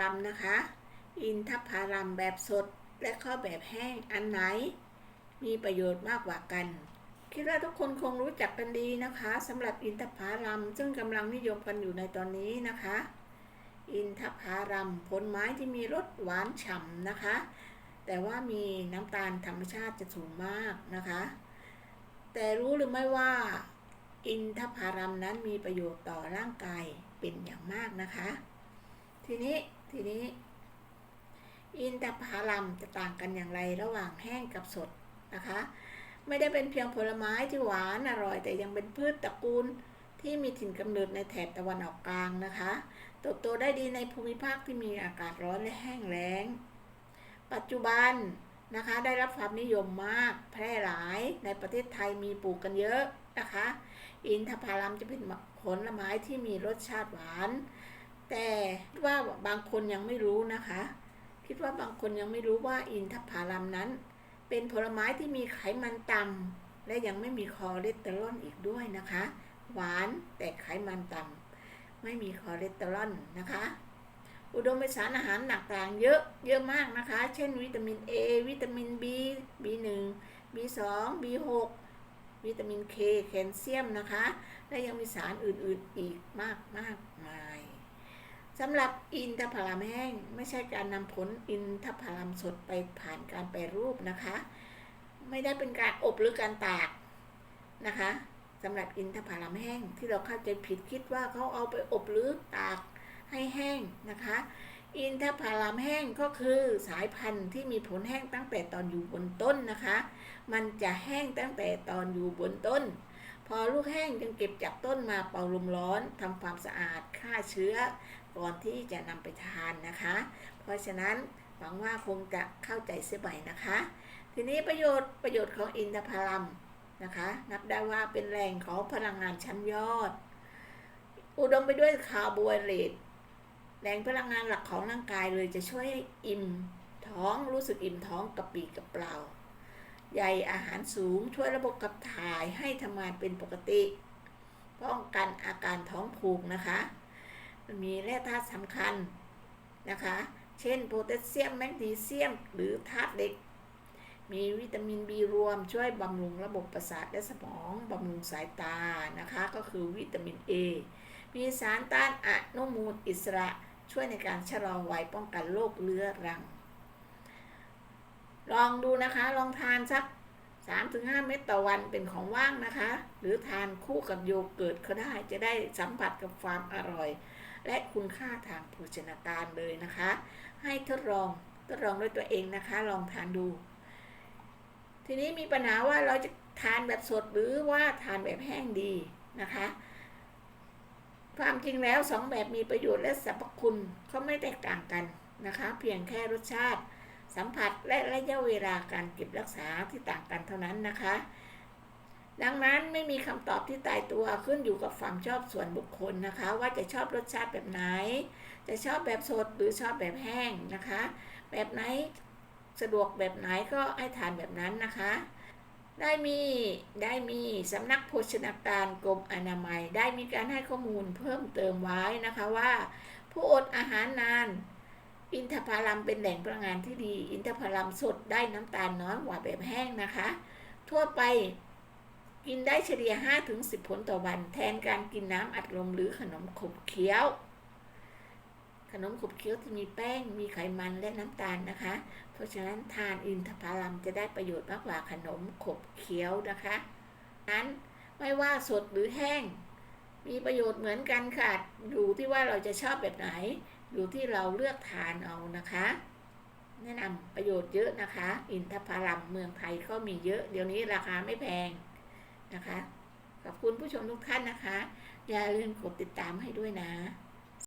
ลัมนะคะ อินทผลัมแบบสดและข้าวแบบแห้งอันไหน มีประโยชน์มากกว่ากัน คิดว่าทุกคนคงรู้จักกันดีนะคะสำหรับอินทผลัมซึ่งกำลังนิยมกันอยู่ในตอนนี้นะคะ อินทผลัมผลไม้ที่มีรสหวานฉ่ำนะคะ แต่ว่ามีน้ำตาลธรรมชาติจะสูงมากนะคะ แต่รู้หรือไม่ว่าอินทผลัมนั้นมีประโยชน์ต่อร่างกายเป็นอย่างมากนะคะ ทีนี้ ทีนี้ อินทผลัมจะต่างกันอย่างไรระหว่างแห้งกับสดนะคะ ไม่ได้เป็นเพียงผลไม้ที่หวานอร่อย แต่ยังเป็นพืชตระกูลที่มีถิ่นกำเนิดในแถบตะวันออกกลางนะคะเติบโตได้ดีในภูมิภาคที่มีอากาศร้อนและแห้งแล้ง ปัจจุบันนะคะได้รับความนิยมมากแพร่หลายในประเทศไทยมีปลูกกันเยอะนะคะ อินทผลัมจะเป็นผลไม้ที่มีรสชาติหวาน แต่ว่าบางคนยังไม่รู้นะคะ คิดว่าบางคนยังไม่รู้ว่าอินทผลัมนั้น เป็นผลไม้ที่มีไขมันต่ำและยังไม่มีคอเลสเตอรอลอีกด้วยนะคะ หวานแต่ไขมันต่ำไม่มีคอเลสเตอรอลนะคะ อุดมไปสารอาหารหนักต่างเยอะเยอะมากนะคะ เช่นวิตามิน A วิตามิน B B1 B2 B6 วิตามิน K แคลเซียมนะคะ และยังมีสารอื่นๆอีกมากมากมาย สำหรับอินทผลัมแห้งไม่ใช่การนำผลอินทผลัมสดไปผ่านการแปรรูปนะคะ ไม่ได้เป็นการอบหรือการตากนะคะสำหรับอินทผลัมแห้งที่เราเข้าใจผิดคิดว่าเขาเอาไปอบหรือตากให้แห้งนะคะ อินทผลัมแห้งก็คือสายพันธุ์ที่มีผลแห้งตั้งแต่ตอนอยู่บนต้นนะคะ มันจะแห้งตั้งแต่ตอนอยู่บนต้น พอลูกแห้งจึงเก็บจากต้นมาเป่าลมร้อนทำความสะอาดฆ่าเชื้อก่อนที่จะนำไปทานนะคะ เพราะฉะนั้นหวังว่าคงจะเข้าใจเสียใหม่นะคะ ทีนี้ประโยชน์ประโยชน์ของอินทผลัมนะคะ นับได้ว่าเป็นแหล่งของพลังงานชั้นยอด อุดมไปด้วยคาร์โบไฮเดรตแหล่งพลังงานหลักของร่างกายเลยจะช่วยให้อิ่มท้องรู้สึกอิ่มท้องกระปรี้กระเปล่า ใยอาหารสูงช่วยระบบขับถ่ายให้ทำงานเป็นปกติ ป้องกันอาการท้องผูกนะคะ มันมีแร่ธาตุสำคัญนะคะ เช่นโพแทสเซียมแมกนีเซียม หรือธาตุเหล็ก มีวิตามิน B รวมช่วยบำรุงระบบประสาทและสมองบำรุงสายตานะคะ ก็คือวิตามิน A มีสารต้านอนุมูลอิสระช่วยในการชะลอวัยป้องกันโรคเรื้อรัง ลองดูนะคะ ลองทานสัก 3-5 เม็ดต่อวันเป็นของว่างนะคะ หรือทานคู่กับโยเกิร์ตก็ได้จะได้สัมผัสกับความอร่อย และคุณค่าทางโภชนาการเลยนะคะ ให้ทดลองทดลองด้วยตัวเองนะคะ ลองทานดู ทีนี้มีปัญหาว่าเราจะทานแบบสดหรือว่าทานแบบแห้งดีนะคะ ความจริงแล้วสองแบบมีประโยชน์และสรรพคุณเขาไม่แตกต่างกันนะคะ เพียงแค่รสชาติ สัมผัสและระยะเวลาการเก็บรักษาที่ต่างกันเท่านั้นนะคะ ดังนั้นไม่มีคำตอบที่ตายตัวขึ้นอยู่กับความชอบส่วนบุคคลนะคะ ว่าจะชอบรสชาติแบบไหน จะชอบแบบสดหรือชอบแบบแห้งนะคะ แบบไหนสะดวกแบบไหนก็ให้ทานแบบนั้นนะคะ ได้มีได้มีสำนักโภชนาการกรมอนามัย ได้มีการให้ข้อมูลเพิ่มเติมไว้นะคะว่า ผู้อดอาหารนาน อินทผลัมเป็นแหล่งพลังงานที่ดี อินทผลัมสดได้น้ำตาลน้อยกว่าแบบแห้งนะคะ ทั่วไปกินได้เฉลี่ย 5-10 ผลต่อวัน แทนการกินน้ำอัดลมหรือขนมขบเคี้ยว ขนมขบเคี้ยวที่มีแป้ง มีไขมันและน้ำตาลนะคะ เพราะฉะนั้นทานอินทผลัมจะได้ประโยชน์มากกว่าขนมขบเคี้ยวนะคะ นั้นไม่ว่าสดหรือแห้ง มีประโยชน์เหมือนกันค่ะอยู่ที่ว่าเราจะชอบแบบไหน อยู่ที่เราเลือกทานเอานะคะ แนะนำประโยชน์เยอะนะคะ อินทผลัมเมืองไทยก็มีเยอะ เดี๋ยวนี้ราคาไม่แพงนะคะ ขอบคุณผู้ชมทุกท่านนะคะ อย่าลืมกดติดตามให้ด้วยนะ